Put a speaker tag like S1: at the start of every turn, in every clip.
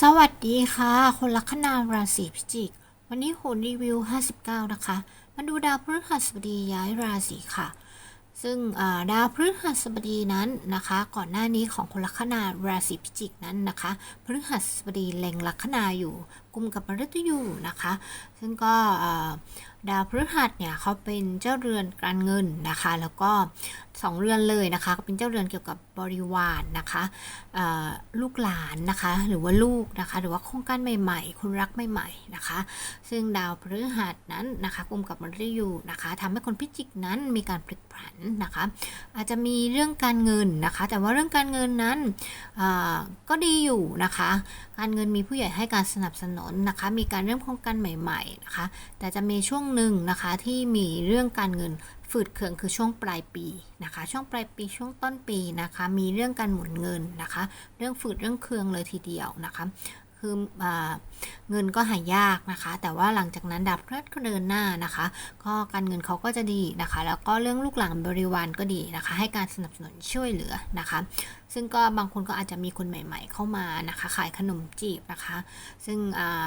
S1: สวัสดีค่ะ คนลัคนาราศีพิจิก วันนี้โหนรีวิว 59 นะคะ มาดูดาวพฤหัสบดีย้ายราศีค่ะ ซึ่งดาวพฤหัสบดีนั้นนะคะ ก่อนหน้านี้ของคนลัคนาราศีพิจิกนั้นนะคะพฤหัสบดีเล็งลัคนาอยู่กุมกับมฤตยูนะคะ ซึ่งก็ดาวพฤหัสเนี่ยเขาเป็นเจ้าเรือนการเงินนะคะ แล้วก็สองเรือนเลยนะคะก็เป็นเจ้าเรือนเกี่ยวกับบริวารนะคะลูกหลานนะคะ หรือว่าลูกนะคะ หรือว่าโครงการใหม่ ๆคุณรักใหม่ๆนะคะ ซึ่งดาวพฤหัสนั้นนะคะกุมกับมฤตยูนะคะทำให้คนพิจิกนั้นมีการพลิกผันนะคะ อาจจะมีเรื่องการเงินนะคะ แต่ว่าเรื่องการเงินนั้นก็ดีอยู่นะคะ การเงินมีผู้ใหญ่ให้การสนับสนุนนะคะ มีการเริ่มโครงการใหม่ๆนะคะ แต่จะมีช่วงหนึ่งนะคะที่มีเรื่องการเงินฝืดเคืองคือช่วงปลายปีนะคะ ช่วงปลายปีช่วงต้นปีนะคะ มีเรื่องการหมุนเงินนะคะ เรื่องฝืดเรื่องเคืองเลยทีเดียวนะคะคืออเงินก็หายากนะคะ แต่ว่าหลังจากนั้นดับพฤหัสก็เดินหน้านะคะ ก็การเงินเขาก็จะดีนะคะ แล้วก็เรื่องลูกหลานบริวารก็ดีนะคะ ให้การสนับสนุนช่วยเหลือนะคะ ซึ่งก็บางคนก็อาจจะมีคนใหม่ ๆ เข้ามานะคะ ขายขนมจีบนะคะ ซึ่งอ่า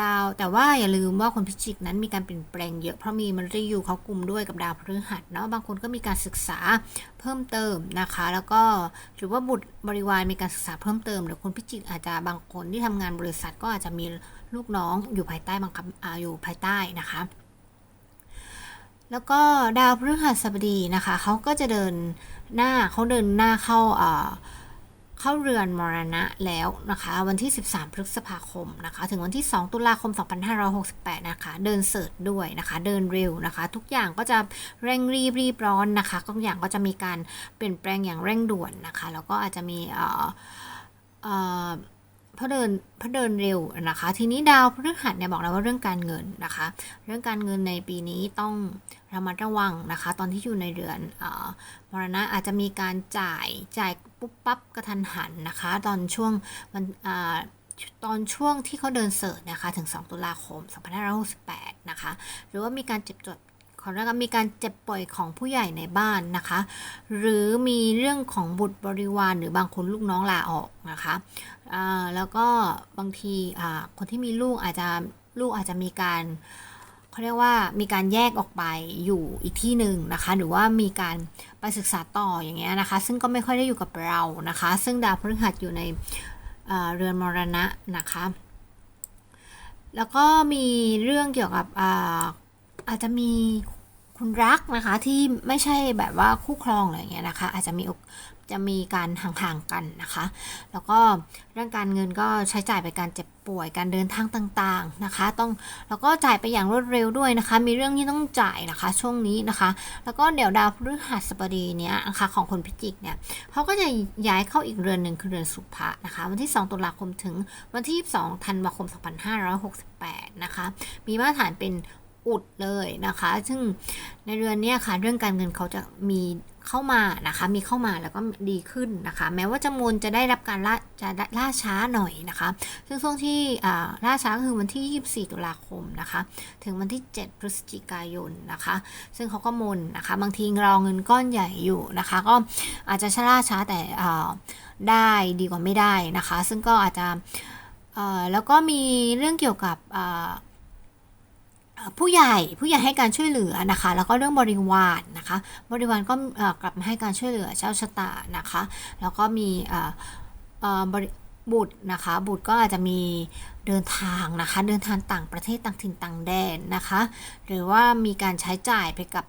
S1: ดาว แต่ว่าอย่าลืมว่าคนพิจิกนั้นมีการเปลี่ยนแปลงเยอะเพราะมีมฤตยูเขากลุ่มด้วยกับดาวพฤหัสเนาะบางคนก็มีการศึกษาเพิ่มเติมนะคะ แล้วก็หรือว่าบุตรบริวารมีการศึกษาเพิ่มเติมหรือคนพิจิกอาจจะบางคนที่ทำงานบริษัทก็อาจจะมีลูกน้องอยู่ภายใต้บังคับออยู่ภายใต้นะคะ แล้วก็ดาวพฤหัสบดีนะคะเขาก็จะเดินหน้าเขาเดินหน้าเข้าอ่า เข้าเรือนมรณะแล้วนะคะ วันที่ 13 พฤษภาคมนะคะ ถึงวันที่ 2 ตุลาคม 2568 นะคะ เดินเสิร์ชด้วยนะคะ เดินเร็วนะคะ ทุกอย่างก็จะเร่งรีบรีบร้อนนะคะทุกอย่างก็จะมีการเปลี่ยนแปลงอย่างเร่งด่วนนะคะ แล้วก็อาจจะมีเอ่อเอ่อ เพราะเดินเพราะเดินเร็วนะคะ ทีนี้ดาวพฤหัสเนี่ยบอกแล้วว่าเรื่องการเงินนะคะ เรื่องการเงินในปีนี้ต้องระมัดระวังนะคะ ตอนที่อยู่ในเรือนออมรณะอาจจะมีการจ่ายจ่ายปุ๊บปั๊บกระทันหันนะคะ ตอนช่วงมันตอนช่วงที่เขาเดินเสิร์ชนะคะ ถึง 2 ตุลาคม 2568 นะคะ หรือว่ามีการเจ็บจด ขอเรียกว่ามีการเจ็บป่วยของผู้ใหญ่ในบ้านนะคะ หรือมีเรื่องของบุตรบริวารหรือบางคนลูกน้องลาออกนะคะแล้วก็บางทีคนที่มีลูกอาจจะลูกอาจจะมีการเขาเรียกว่ามีการแยกออกไปอยู่อีกที่หนึ่งนะคะ หรือว่ามีการไปศึกษาต่ออย่างเงี้ยนะคะ ซึ่งก็ไม่ค่อยได้อยู่กับเรานะคะ ซึ่งดาวพฤหัสอยู่ในเเรือนมรณะนะคะ แล้วก็มีเรื่องเกี่ยวกับ อาจจะมีคุณรักนะคะที่ไม่ใช่แบบว่าคู่ครองอะไรอย่างเงี้ยนะคะ อาจจะมีจะมีการห่างๆกันนะคะ แล้วก็เรื่องการเงินก็ใช้จ่ายไปการเจ็บป่วยการเดินทางต่างๆนะคะ ต้องแล้วก็จ่ายไปอย่างรวดเร็วด้วยนะคะ มีเรื่องที่ต้องจ่ายนะคะช่วงนี้นะคะ แล้วก็เดี๋ยวดาวพฤหัสบดีเนี้ยนะคะของคนพิจิกเนี่ยเขาก็จะย้ายเข้าอีกเรือนหนึ่งคือเรือนสุภะนะคะ วันที่ 2 ตุลาคมถึงวันที่ 22 ธันวาคม 2568 นะคะ มีมาตรฐานเป็น อุดเลยนะคะ ซึ่งในเรือนนี้ค่ะเรื่องการเงินเขาจะมีเข้ามานะคะ มีเข้ามาแล้วก็ดีขึ้นนะคะ แม้ว่าจำนวนจะได้รับการล่าจะล่าช้าหน่อยนะคะ ซึ่งช่วงที่ล่าช้าคือวันที่ 24 ตุลาคมนะคะ ถึงวันที่ 7 พฤศจิกายนนะคะ ซึ่งเขาก็มนนะคะ บางทีรอเงินก้อนใหญ่อยู่นะคะ ก็อาจจะชะล่าช้าแต่ได้ดีกว่าไม่ได้นะคะ ซึ่งก็อาจจะแล้วก็มีเรื่องเกี่ยวกับ ผู้ใหญ่ผู้ใหญ่ให้การช่วยเหลือนะคะ แล้วก็เรื่องบริวารนะคะ บริวารก็กลับมาให้การช่วยเหลือเจ้าชะตานะคะ แล้วก็มีบุตรนะคะ บุตรก็อาจจะมีเดินทางนะคะ เดินทางต่างประเทศต่างถิ่นต่างแดนนะคะ หรือว่ามีการใช้จ่ายไปกับ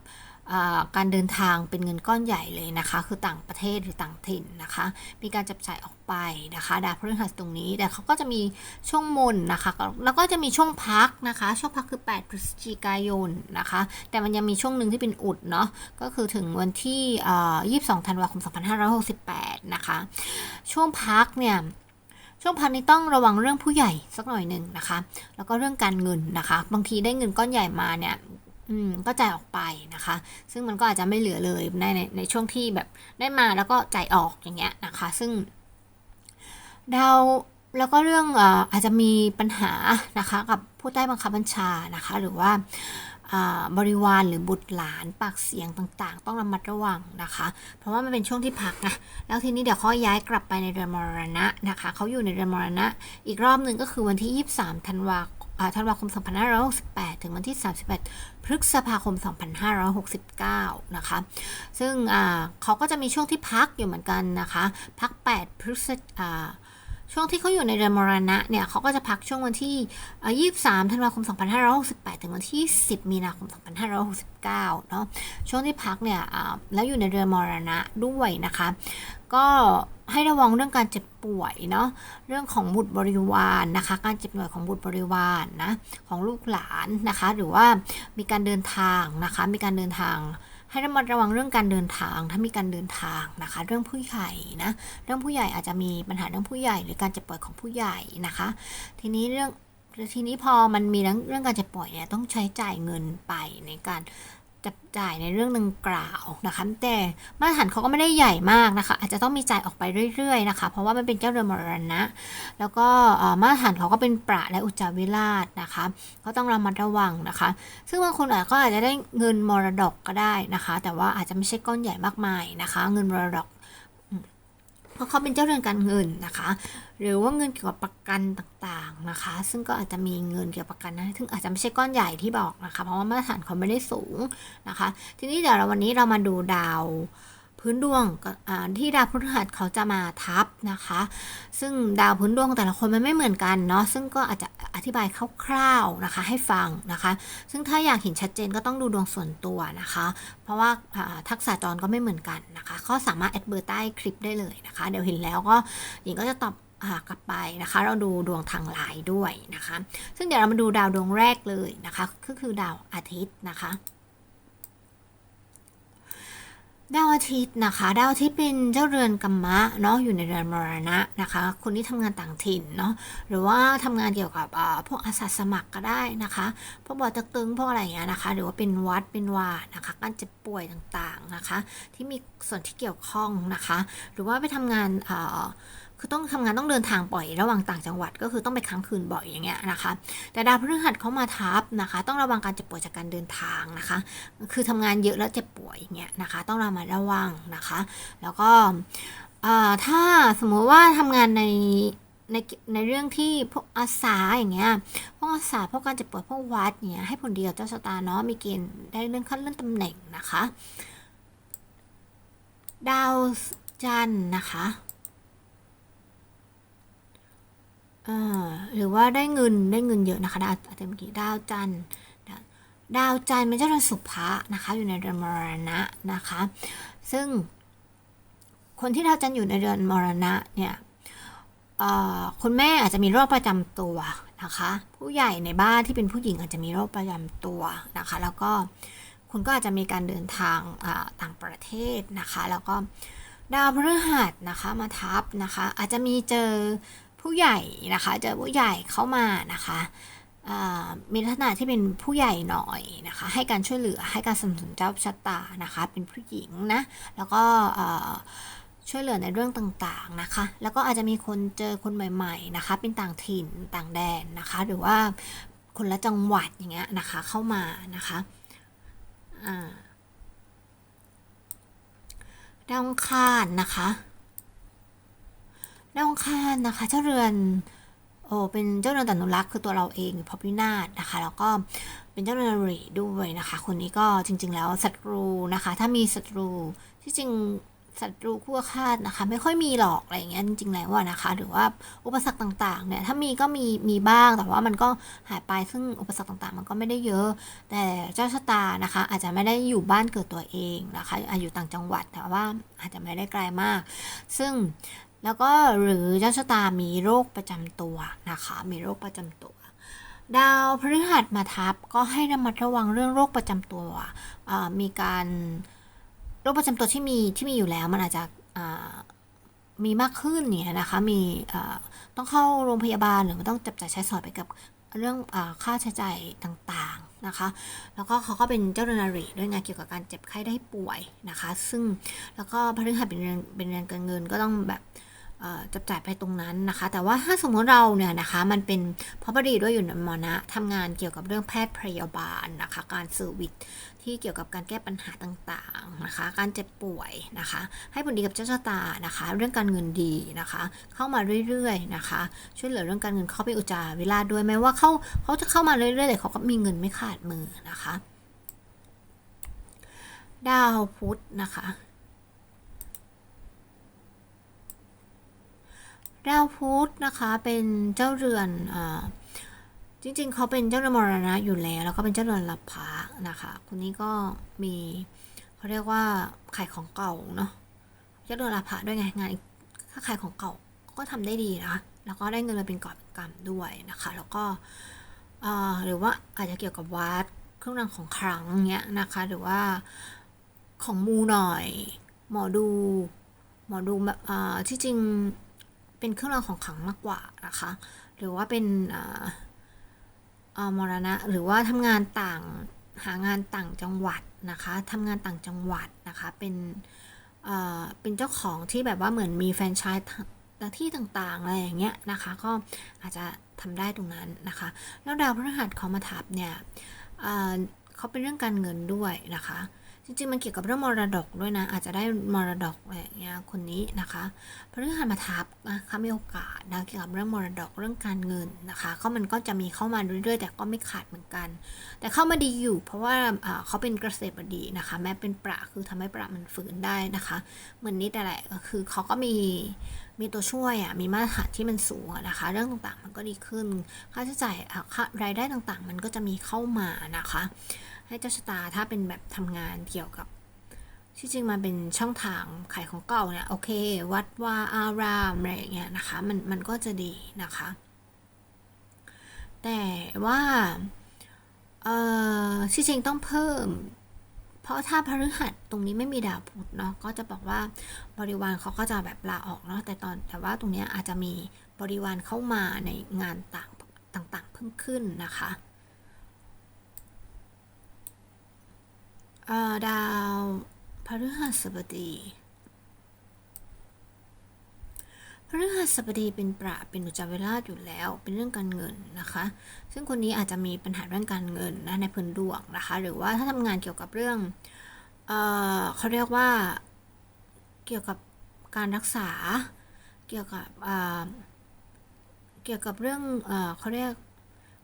S1: การเดินทางเป็นเงินก้อนใหญ่เลยนะคะ คือต่างประเทศหรือต่างถิ่นนะคะ มีการจับจ่ายออกไปนะคะดาวพฤหัสตรงนี้ แต่เขาก็จะมีช่วงมนนะคะ แล้วก็จะมีช่วงพักนะคะ ช่วงพักคือ 8 พฤศจิกายนนะคะ แต่มันยังมีช่วงหนึ่งที่เป็นอุดเนาะ ก็คือถึงวันที่ 22 ธันวาคม 2568 นะคะ ช่วงพักเนี่ยช่วงพักนี้ต้องระวังเรื่องผู้ใหญ่สักหน่อยหนึ่งนะคะ แล้วก็เรื่องการเงินนะคะ บางทีได้เงินก้อนใหญ่มาเนี่ย อืมก็จ่ายออกไปนะคะ ซึ่งมันก็อาจจะไม่เหลือเลยในในในช่วงที่แบบได้มาแล้วก็จ่ายออกอย่างเงี้ยนะคะ ซึ่งดาวแล้วก็เรื่องอาจจะมีปัญหานะคะกับผู้ใต้บังคับบัญชานะคะ หรือว่าบริวารหรือบุตรหลานปากเสียงต่างๆ ต้องระมัดระวังนะคะ เพราะว่ามันเป็นช่วงที่พักนะแล้วทีนี้เดี๋ยวเขาย้ายกลับไปในเดือนมรณะนะคะเขาอยู่ในเดือนมรณะ อีกรอบหนึ่งก็คือวันที่ 23 ธันวาอ่า ธันวาคม 2568 ถึงวันที่ 31 พฤษภาคม 2569 นะคะ ซึ่งเขาก็จะมีช่วงที่พักอยู่เหมือนกันนะคะ พัก 8 พฤษช่วงที่เขาอยู่ในเดือนมรณะเนี่ยเขาก็จะพักช่วงวันที่ 23 ธันวาคม 2568 ถึงวันที่ 10 มีนาคม 2569 เนาะช่วงที่พักเนี่ยแล้วอยู่ในเดือนมรณะด้วยนะคะ ก็ให้ระวังเรื่องการเจ็บป่วยเนาะเรื่องของบุตรบริวารนะคะ การเจ็บป่วยของบุตรบริวารนะของลูกหลานนะคะ หรือว่ามีการเดินทางนะคะ มีการเดินทาง ให้ระมัดระวังเรื่องการเดินทาง ถ้ามีการเดินทางนะคะ เรื่องผู้ใหญ่นะเรื่องผู้ใหญ่อาจจะมีปัญหาเรื่องผู้ใหญ่ หรือการเจ็บป่วยของผู้ใหญ่นะคะ ทีนี้เรื่องทีนี้พอมันมีเรื่องเรื่องการเจ็บป่วยเนี่ยต้องใช้จ่ายเงินไปในการ จับจ่ายในเรื่องดังกล่าวนะคะ แต่มาตรฐานเขาก็ไม่ได้ใหญ่มากนะคะ อาจจะต้องมีจ่ายออกไปเรื่อยๆนะคะ เพราะว่ามันเป็นเจ้าเรือนมรณะ แล้วก็มาตรฐานเขาก็เป็นประและอุจจาวิราชนะคะ ก็ต้องระมัดระวังนะคะ ซึ่งบางคนอาจก็อาจจะได้เงินมรดกก็ได้นะคะ แต่ว่าอาจจะไม่ใช่ก้อนใหญ่มากมายนะคะ เงินมรดก เพราะเขาเป็นเจ้าเรือนการเงินนะคะ หรือว่าเงินเกี่ยวกับประกันต่างๆนะคะ ซึ่งก็อาจจะมีเงินเกี่ยวกับประกันนะซึ่งอาจจะไม่ใช่ก้อนใหญ่ที่บอกนะคะ เพราะว่ามาตรฐานเขาไม่ได้สูงนะคะ ทีนี้เดี๋ยวเราวันนี้เรามาดูดาว พื้นดวงที่ดาวพฤหัสเขาจะมาทับนะคะ ซึ่งดาวพื้นดวงแต่ละคนมันไม่เหมือนกันเนาะซึ่งก็อาจจะอธิบายคร่าวๆนะคะให้ฟังนะคะ ซึ่งถ้าอยากเห็นชัดเจนก็ต้องดูดวงส่วนตัวนะคะ เพราะว่าทักษะจรก็ไม่เหมือนกันนะคะก็สามารถแอดเบอร์ใต้คลิปได้เลยนะคะ เดี๋ยวเห็นแล้วก็หญิงก็จะตอบกลับไปนะคะ เราดูดวงทางไลน์ด้วยนะคะ ซึ่งเดี๋ยวเรามาดูดาวดวงแรกเลยนะคะ ก็คือดาวอาทิตย์นะคะ ดาวอาทิตย์นะคะดาวอาทิตย์เป็นเจ้าเรือนกัมมะเนาะอยู่ในเรือนมรณะนะคะ คนที่ทำงานต่างถิ่นเนาะหรือว่าทำงานเกี่ยวกับอ่าพวกอาสาสมัครก็ได้นะคะพวกบอตึกตึงพวกอะไรอย่างเงี้ยนะคะ หรือว่าเป็นวัดเป็นวานะคะการเจ็บป่วยต่างๆนะคะ ที่มีส่วนที่เกี่ยวข้องนะคะ หรือว่าไปทำงานอ่า คือต้องทำงานต้องเดินทางบ่อยระหว่างต่างจังหวัด ก็คือต้องไปค้างคืนบ่อยอย่างเงี้ยนะคะ แต่ดาวพฤหัสเขามาทับนะคะ ต้องระวังการเจ็บป่วยจากการเดินทางนะคะ คือทำงานเยอะแล้วเจ็บป่วยอย่างเงี้ยนะคะ ต้องระมัดระวังนะคะ แล้วก็ถ้าสมมุติว่าทำงานในในในเรื่องที่พวกอาสาอย่างเงี้ย พวกอาสาพวกการเจ็บป่วยพวกวัดเนี่ยให้ผลดีกับเจ้าชะตาเนาะ มีเกณฑ์ได้เลื่อนขั้นเลื่อนตำแหน่งนะคะ ดาวจันนะคะเอ่อ หรือว่าได้เงินได้เงินเยอะนะคะดาวอาจจะเมื่อกี้ดาวจันทร์ดาวจันทร์เป็นเจ้าเรือนสุภะนะคะ อยู่ในเรือนมรณะนะคะ ซึ่งคนที่ดาวจันทร์อยู่ในเรือนมรณะเนี่ยคุณแม่อาจจะมีโรคประจำตัวนะคะ ผู้ใหญ่ในบ้านที่เป็นผู้หญิงอาจจะมีโรคประจำตัวนะคะ แล้วก็คุณก็อาจจะมีการเดินทางต่างประเทศนะคะ แล้วก็ดาวพฤหัสนะคะมาทับนะคะ อาจจะมีเจอ ผู้ใหญ่นะคะ เจอผู้ใหญ่เข้ามานะคะมีลักษณะที่เป็นผู้ใหญ่หน่อยนะคะ ให้การช่วยเหลือให้การสนับสนุนเจ้าชะตานะคะ เป็นผู้หญิงนะ แล้วก็ช่วยเหลือในเรื่องต่างๆนะคะ แล้วก็อาจจะมีคนเจอคนใหม่ ๆนะคะ เป็นต่างถิ่นต่างแดนนะคะ หรือว่าคนละจังหวัดอย่างเงี้ยนะคะเข้ามานะคะดาวอังคารนะคะ ดาวองคารนะคะ เจ้าเรือนโอ้เป็นเจ้าเรือนอนุรักษ์คือตัวเราเองพอพินาศนะคะ แล้วก็เป็นเจ้าเรือนริด้วยนะคะ คนนี้ก็จริง ๆ แล้วศัตรูนะคะ ถ้ามีศัตรูที่จริงศัตรูคู่อาฆาตนะคะ ไม่ค่อยมีหรอกอะไรอย่างเงี้ยจริงๆแล้วนะคะ หรือว่าอุปสรรคต่างๆเนี่ยถ้ามีก็มีมีบ้างแต่ว่ามันก็หายไปซึ่งอุปสรรคต่างๆ มันก็ไม่ได้เยอะ แต่เจ้าชะตานะคะ อาจจะไม่ได้อยู่บ้านเกิดตัวเองนะคะอาจอยู่ต่างจังหวัดแต่ว่าอาจจะไม่ได้ไกลมาก ซึ่ง แล้วก็หรือเจ้าชะตามีโรคประจำตัวนะคะ มีโรคประจำตัว ดาวพฤหัสมาทับก็ให้ระมัดระวังเรื่องโรคประจำตัวมีการโรคประจำตัวที่มีที่มีอยู่แล้วมันอาจจะมีมากขึ้นเนี่ยนะคะ มีต้องเข้าโรงพยาบาลหรือต้องจับจ่ายใช้สอยไปกับเรื่องอค่าใช้จ่ายต่างๆนะคะ แล้วก็เขาก็เป็นเจ้าเรือนอริด้วยไงเกี่ยวกับการเจ็บไข้ได้ป่วยนะคะ ซึ่งแล้วก็พฤหัสเป็นเรือนเป็นเรือนการเงินก็ต้องแบบ จับจ่ายไปตรงนั้นนะคะ แต่ว่าถ้าสมมติเราเนี่ยนะคะ มันเป็นพอพอดีด้วยอยู่ในมอนะทำงานเกี่ยวกับเรื่องแพทย์พยาบาลนะคะ การเซอร์วิสที่เกี่ยวกับการแก้ปัญหาต่างๆนะคะ การเจ็บป่วยนะคะ ให้ผลดีกับเจ้าชะตานะคะ เรื่องการเงินดีนะคะ เข้ามาเรื่อยๆนะคะ ช่วยเหลือเรื่องการเงินเข้าไปอุจจารเวลาด้วยแม้ว่าเขาเขาจะเข้ามาเรื่อยๆแต่เขาก็มีเงินไม่ขาดมือนะคะ ดาวพุธนะคะ ดาวพุธนะคะเป็นเจ้าเรือนอจริงๆ เขาเป็นเจ้าเรือนมรณะอยู่แล้ว แล้วก็เป็นเจ้าเรือนลับพานะคะคนนี้ก็มีเขาเรียกว่าขายของเก่าเนาะเจ้าเรือนลับพาด้วยไงงานถ้าขายของเก่าก็ทำได้ดีนะแล้วก็ได้เงินมาเป็นกอบเป็นกำด้วยนะคะ แล้วก็หรือว่าอาจจะเกี่ยวกับวัดเครื่องรางของขลังเงี้ยนะคะ หรือว่าของมูหน่อย หมอดู หมอดูแบบที่จริง เป็นเครื่องรางของขลังมากกว่านะคะ หรือว่าเป็นมรณะ หรือว่าทำงานต่างหางานต่างจังหวัดนะคะทำงานต่างจังหวัดนะคะ เป็นเป็นเจ้าของที่แบบว่าเหมือนมีแฟรนไชส์ที่ต่างๆอะไรอย่างเงี้ยนะคะ ก็อาจจะทำได้ตรงนั้นนะคะ แล้วดาวพฤหัสเขามาทับเนี่ยเขาเป็นเรื่องการเงินด้วยนะคะ จริงๆ มันเกี่ยวกับเรื่องมรดกด้วยนะ อาจจะได้มรดกอะไรอย่างเงี้ยคนนี้นะคะพฤหัสมาทับนะคะมีโอกาสนะเกี่ยวกับเรื่องมรดกเรื่องการเงินนะคะก็มันก็จะมีเข้ามาเรื่อยๆ แต่ก็ไม่ขาดเหมือนกัน แต่เข้ามาดีอยู่ เพราะว่าเขาเป็นเกษตรบดีนะคะ แม้เป็นประคือทำให้ประมันฝืนได้นะคะเหมือนนิดอะไรก็คือเขาก็มีมีตัวช่วยอะมีมาตรฐานที่มันสูงนะคะ เรื่องต่างๆมันก็ดีขึ้น ค่าใช้จ่ายรายได้ต่างๆ มันก็จะมีเข้ามานะคะ ให้เจ้าชะตาถ้าเป็นแบบทำงานเกี่ยวกับที่จริงมันเป็นช่องทางขายของเก่าเนี่ยโอเค วัดว่าอารามอะไรอย่างเงี้ยนะคะมันมันก็จะดีนะคะ แต่ว่าเอ่อที่จริงต้องเพิ่ม เพราะถ้าพฤหัสตรงนี้ไม่มีดาวพุธเนาะก็จะบอกว่าบริวารเขาก็จะแบบลาออกเนาะแต่ตอนแต่ว่าตรงนี้อาจจะมีบริวารเข้ามาในงานต่างต่างๆเพิ่มขึ้นนะคะ ดาวพฤหัสบดีพฤหัสบดีเป็นประเป็นอุจาเวลาอยู่แล้ว เป็นเรื่องการเงินนะคะ ซึ่งคนนี้อาจจะมีปัญหาเรื่องการเงินนะในพื้นดวงนะคะ หรือว่าถ้าทำงานเกี่ยวกับเรื่องเเขาเรียกว่าเกี่ยวกับการรักษา เกี่ยวกับเกี่ยวกับเรื่องเขาเรียก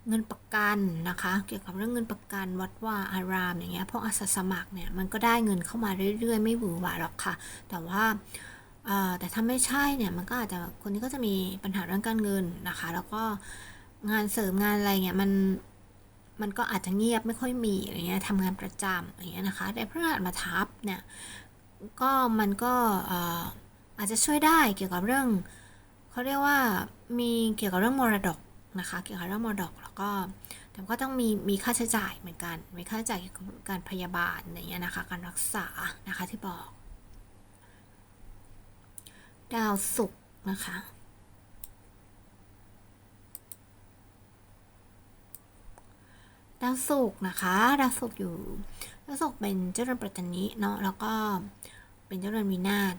S1: เงินประกันนะคะ เกี่ยวกับเรื่องเงินประกันวัดว่าอารามอย่างเงี้ยพวกอาสาสมัครเนี่ยมันก็ได้เงินเข้ามาเรื่อย ๆ ไม่หวือหวาหรอกค่ะ แต่ว่าแต่ถ้าไม่ใช่เนี่ยมันก็อาจจะคนนี้ก็จะมีปัญหาเรื่องการเงินนะคะ แล้วก็งานเสริมงานอะไรเงี้ยมันมันก็อาจจะเงียบไม่ค่อยมีอะไรเงี้ยทำงานประจำอย่างเงี้ยนะคะ แต่พระราชมาทับเนี่ยก็มันก็อาจจะช่วยได้เกี่ยวกับเรื่องเขาเรียกว่ามีเกี่ยวกับเรื่องมรดก นะคะเกี่ยวกับเรื่องมรดกแล้วก็แต่ก็ต้องมีมีค่าใช้จ่ายเหมือนกันมีค่าใช้จ่ายเกี่ยวกับการพยาบาลอย่างเงี้ยนะคะการรักษานะคะที่บอก ดาวศุกร์นะคะดาวศุกร์นะคะดาวศุกร์อยู่ดาวศุกร์เป็นเจ้าเรือนปัตตานีเนาะแล้วก็เป็นเจ้าเรือนวินาศ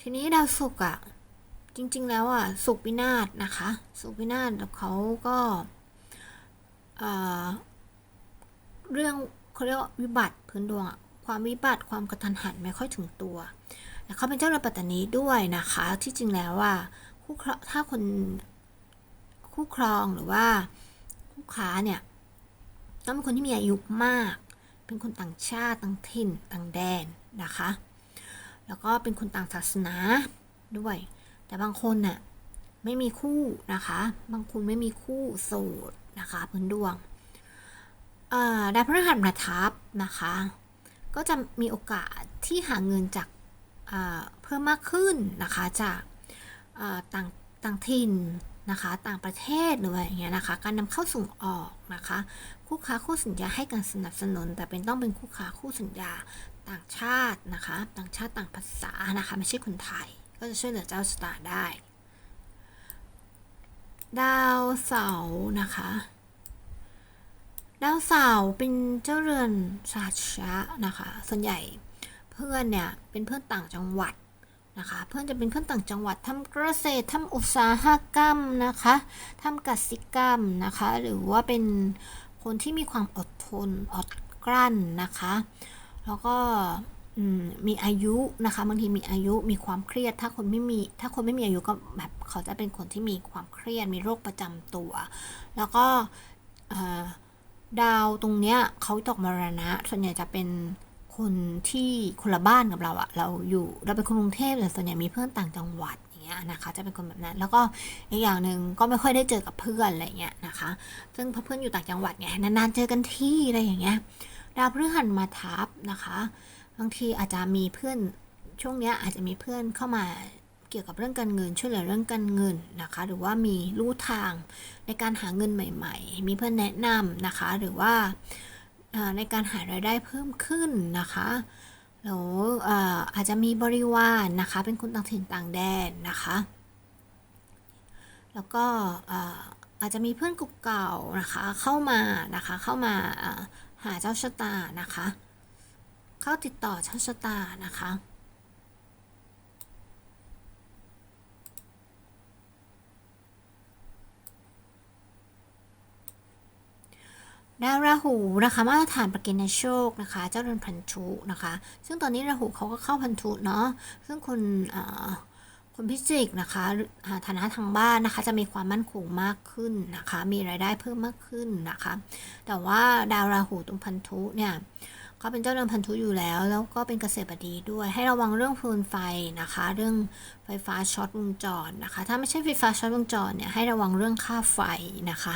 S1: ทีนี้ดาวศุกร์อะ จริง ๆ แล้วอะสุขวินาศนะคะ สุขวินาศเขาก็เรื่องเขาเรียกว่าวิบัติพื้นดวงความวิบัติความกระทันหันไม่ค่อยถึงตัวแต่เขาเป็นเจ้าเรือนปัตตานีด้วยนะคะ ที่จริงแล้วว่าคู่ถ้าคนคู่ครองหรือว่าคู่ค้าเนี่ยต้องเป็นคนที่มีอายุมาก เป็นคนต่างชาติต่างถิ่นต่างแดนนะคะ แล้วก็เป็นคนต่างศาสนาด้วย แต่บางคนน่ะไม่มีคู่นะคะ บางคนไม่มีคู่โสดนะคะพื้นดวงดาวพฤหัสมาทับนะคะ ก็จะมีโอกาสที่หาเงินจากเพิ่มมากขึ้นนะคะจากต่างต่างถิ่นนะคะ ต่างประเทศหรืออะไรอย่างเงี้ยนะคะ การนำเข้าส่งออกนะคะ คู่ค้าคู่สัญญาให้การสนับสนุน แต่เป็นต้องเป็นคู่ค้าคู่สัญญาต่างชาตินะคะ ต่างชาติต่างภาษานะคะ ไม่ใช่คนไทย ก็จะช่วยเหลือเจ้าสตาร์ได้ ดาวเสาร์นะคะ ดาวเสาร์เป็นเจ้าเรือนชาชะนะคะ ส่วนใหญ่เพื่อนเนี่ยเป็นเพื่อนต่างจังหวัดนะคะ เพื่อนจะเป็นเพื่อนต่างจังหวัดทำเกษตรทำอุตสาหกรรมนะคะทำกสิกรรมนะคะ หรือว่าเป็นคนที่มีความอดทนอดกลั้นนะคะ แล้วก็ มีอายุนะคะบางทีมีอายุมีความเครียด ถ้าคนไม่มี ถ้าคนไม่มีอายุก็แบบเขาจะเป็นคนที่มีความเครียด มีโรคประจำตัว แล้วก็ดาวตรงเนี้ยเขาตกมรณะ ส่วนใหญ่จะเป็นคนที่คนละบ้านกับเราอะเราอยู่เราเป็นคนกรุงเทพแต่ส่วนใหญ่มีเพื่อนต่างจังหวัดอย่างเงี้ยนะคะ จะเป็นคนแบบนั้น แล้วก็อีกอย่างหนึ่งก็ไม่ค่อยได้เจอกับเพื่อนอะไรเงี้ยนะคะ ซึ่งพอเพื่อนอยู่ต่างจังหวัดไงนานๆเจอกันที่อะไรอย่างเงี้ยดาวพฤหัสมาทับนะคะ บางทีอาจจะมีเพื่อนช่วงนี้อาจจะมีเพื่อนเข้ามาเกี่ยวกับเรื่องการเงิน ช่วยเหลือเรื่องการเงินนะคะ หรือว่ามีลู่ทางในการหาเงินใหม่ ๆ มีเพื่อนแนะนำนะคะ หรือว่าในการหารายได้เพิ่มขึ้นนะคะหรืออาจจะมีบริวารนะคะ เป็นคนต่างถิ่นต่างแดนนะคะ แล้วก็อาจจะมีเพื่อนเก่าๆนะคะเข้ามานะคะเข้ามาหาเจ้าชะตานะคะ เข้าติดต่อเจ้าชะตานะคะดาวราหูนะคะมาตรฐานประกณฑ์ในโชคนะคะ เจ้าเรือนพันธุนะคะ ซึ่งตอนนี้ราหูเขาก็เข้าพันธุเนาะซึ่งคนอ่อคนพิจิกนะคะอ่าฐานะทางบ้านนะคะ จะมีความมั่นคงมากขึ้นนะคะ มีรายได้เพิ่มมากขึ้นนะคะ แต่ว่าดาวราหูตรงพันธุเนี่ย เขาเป็นเจ้าเรือนพันธุอยู่แล้ว แล้วก็เป็นเกษตรบดีด้วย ให้ระวังเรื่องฟืนไฟนะคะ เรื่องไฟฟ้าช็อตวงจรนะคะ ถ้าไม่ใช่ไฟฟ้าช็อตวงจรเนี่ยให้ระวังเรื่องค่าไฟนะคะ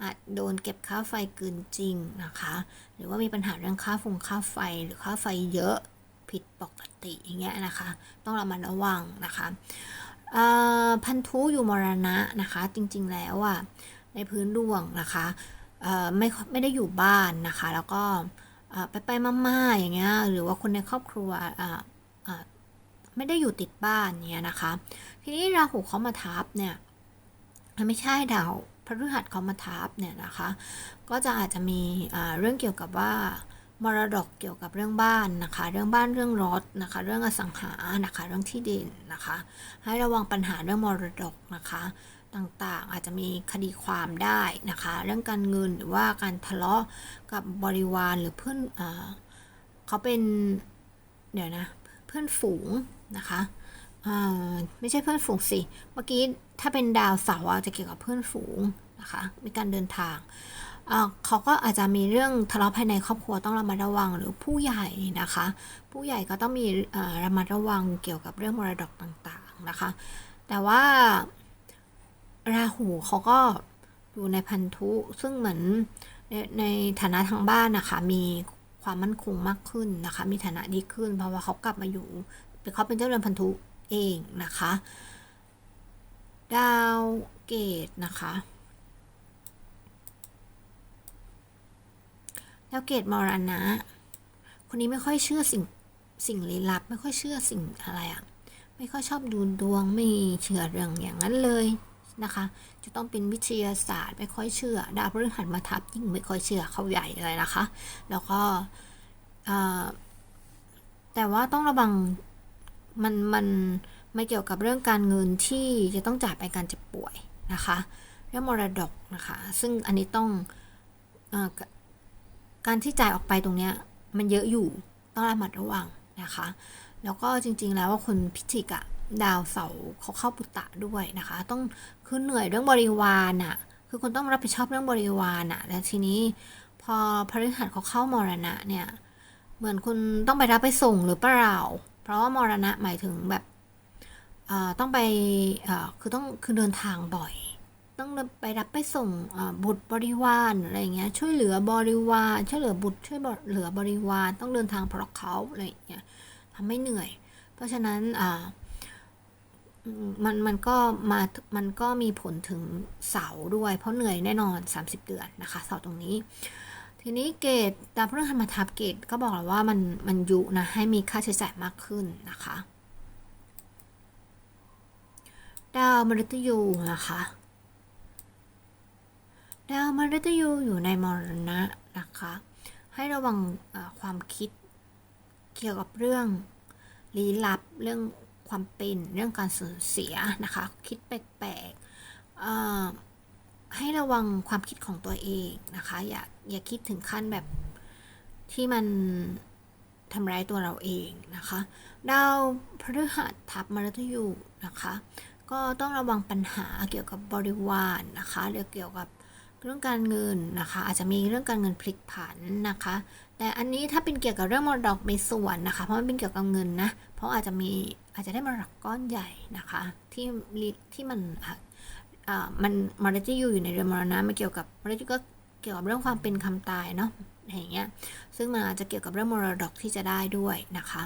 S1: อาจโดนเก็บค่าไฟเกินจริงนะคะ หรือว่ามีปัญหาเรื่องค่าฟงค่าไฟหรือค่าไฟเยอะผิดปกติอย่างเงี้ยนะคะ ต้องระมัดระวังนะคะพันธุอยู่มรณะนะคะ จริงๆแล้วอะในพื้นดวงนะคะไม่ไม่ได้อยู่บ้านนะคะ แล้วก็ ไปไปๆมาๆอย่างเงี้ยหรือว่าคนในครอบครัวไม่ได้อยู่ติดบ้านเนี้ยนะคะ ทีนี้ราหูเขามาทับเนี่ยไม่ใช่ดาวพฤหัสเขามาทับเนี่ยนะคะ ก็จะอาจจะมีอ่าเรื่องเกี่ยวกับว่ามรดกเกี่ยวกับเรื่องบ้านนะคะ เรื่องบ้านเรื่องรถนะคะ เรื่องอสังหานะคะ เรื่องที่ดินนะคะ ให้ระวังปัญหาเรื่องมรดกนะคะ ต่างๆ อาจจะมีคดีความได้นะคะ เรื่องการเงินหรือว่าการทะเลาะกับบริวารหรือเพื่อนเอเขาเป็นเดี๋ยวนะเพื่อนฝูงนะคะไม่ใช่เพื่อนฝูงสิ เมื่อกี้ถ้าเป็นดาวเสาร์จะเกี่ยวกับเพื่อนฝูงนะคะ มีการเดินทางเขาก็อาจจะมีเรื่องทะเลาะภายในครอบครัวต้องระมัดระวังหรือผู้ใหญ่นะคะ ผู้ใหญ่ก็ต้องมีระมัดระวังเกี่ยวกับเรื่องมรดกต่างๆนะคะ แต่ว่า ราหูเขาก็อยู่ในพันธุซึ่งเหมือนในในฐานะทางบ้านนะคะมีความมั่นคงมากขึ้นนะคะ มีฐานะดีขึ้น เพราะว่าเขากลับมาอยู่เขาเป็นเจ้าเรือนพันธุเองนะคะ ดาวเกตนะคะดาวเกตมรณะ คนนี้ไม่ค่อยเชื่อสิ่งสิ่งลี้ลับ ไม่ค่อยเชื่อสิ่งอะไรอะไม่ค่อยชอบดูดวงไม่เชื่อเรื่องอย่างนั้นเลย นะคะ จะต้องเป็นวิทยาศาสตร์ไม่ค่อยเชื่อ ดาวพฤหัสมาทับยิ่งไม่ค่อยเชื่อเขาใหญ่เลยนะคะ แล้วก็แต่ว่าต้องระวังมันมันไม่เกี่ยวกับเรื่องการเงินที่จะต้องจ่ายไปการเจ็บป่วยนะคะเรื่องมรดกนะคะ ซึ่งอันนี้ต้องอการที่จ่ายออกไปตรงเนี้ยมันเยอะอยู่ต้องระมัดระวังนะคะ แล้วก็จริงๆแล้วว่าคนพิจิกอะ ดาวเสาเขาเข้าปุตตะด้วยนะคะ ต้องคือเหนื่อยเรื่องบริวารอะคือคนต้องรับผิดชอบเรื่องบริวารอะแล้วทีนี้พอพฤหัสเขาเข้ามรณะเนี่ย เหมือนคุณต้องไปรับไปส่งหรือเปล่า เพราะว่ามรณะหมายถึงแบบต้องไปคือต้องคือเดินทางบ่อย ต้องไปรับไปส่งบุตรบริวารอะไรเงี้ยช่วยเหลือบริวารช่วยเหลือบุตรช่วยเหลือบริวารต้องเดินทางเพราะเขาอะไรเงี้ยทำให้เหนื่อย เพราะฉะนั้นอ มันมันก็มามันก็มีผลถึงเสาด้วย เพราะเหนื่อยแน่นอน 30 เดือนนะคะ เสาตรงนี้ ทีนี้เกตดาวพฤหัสมาทับเกตก็บอกแล้วว่ามันมันยุนะให้มีค่าใช้จ่ายมากขึ้นนะคะดาวมฤตยูนะคะดาวมฤตยูอยู่ในมรณะนะคะ ให้ระวังความคิดเกี่ยวกับเรื่องลี้ลับเรื่อง ความเป็นเรื่องการสูญเสียนะคะ คิดแปลกๆให้ระวังความคิดของตัวเองนะคะ อย่าอย่าคิดถึงขั้นแบบที่มันทำร้ายตัวเราเองนะคะดาวพฤหัสทับมฤตยูนะคะ ก็ต้องระวังปัญหาเกี่ยวกับบริวารนะคะหรือเกี่ยวกับเรื่องการเงินนะคะ อาจจะมีเรื่องการเงินพลิกผันนะคะ แต่อันนี้ถ้าเป็นเกี่ยวกับเรื่องมรดกมีส่วนนะคะ เพราะมันเป็นเกี่ยวกับเงินนะ เพราะอาจจะมี อาจจะได้มรดกก้อนใหญ่นะคะที่ที่มันอ่ามันมรดกอยู่อยู่ในเรือนมรณะมันเกี่ยวกับมรดกก็เกี่ยวกับเรื่องความเป็นคำตายเนาะอย่างเงี้ยซึ่งมันอาจจะเกี่ยวกับเรื่องมรดกที่จะได้ด้วยนะคะ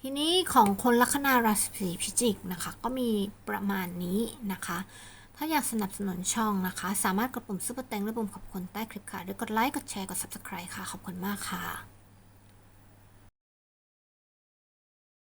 S1: ทีนี้ของคนลัคนาราศีพิจิกนะคะก็มีประมาณนี้นะคะถ้าอยากสนับสนุนช่องนะคะ สามารถกดปุ่มซุปเปอร์แตงหรือปุ่มขอบคุณใต้คลิปค่ะ หรือกดไลค์ กดแชร์ กด subscribe ค่ะ ขอบคุณมากค่ะ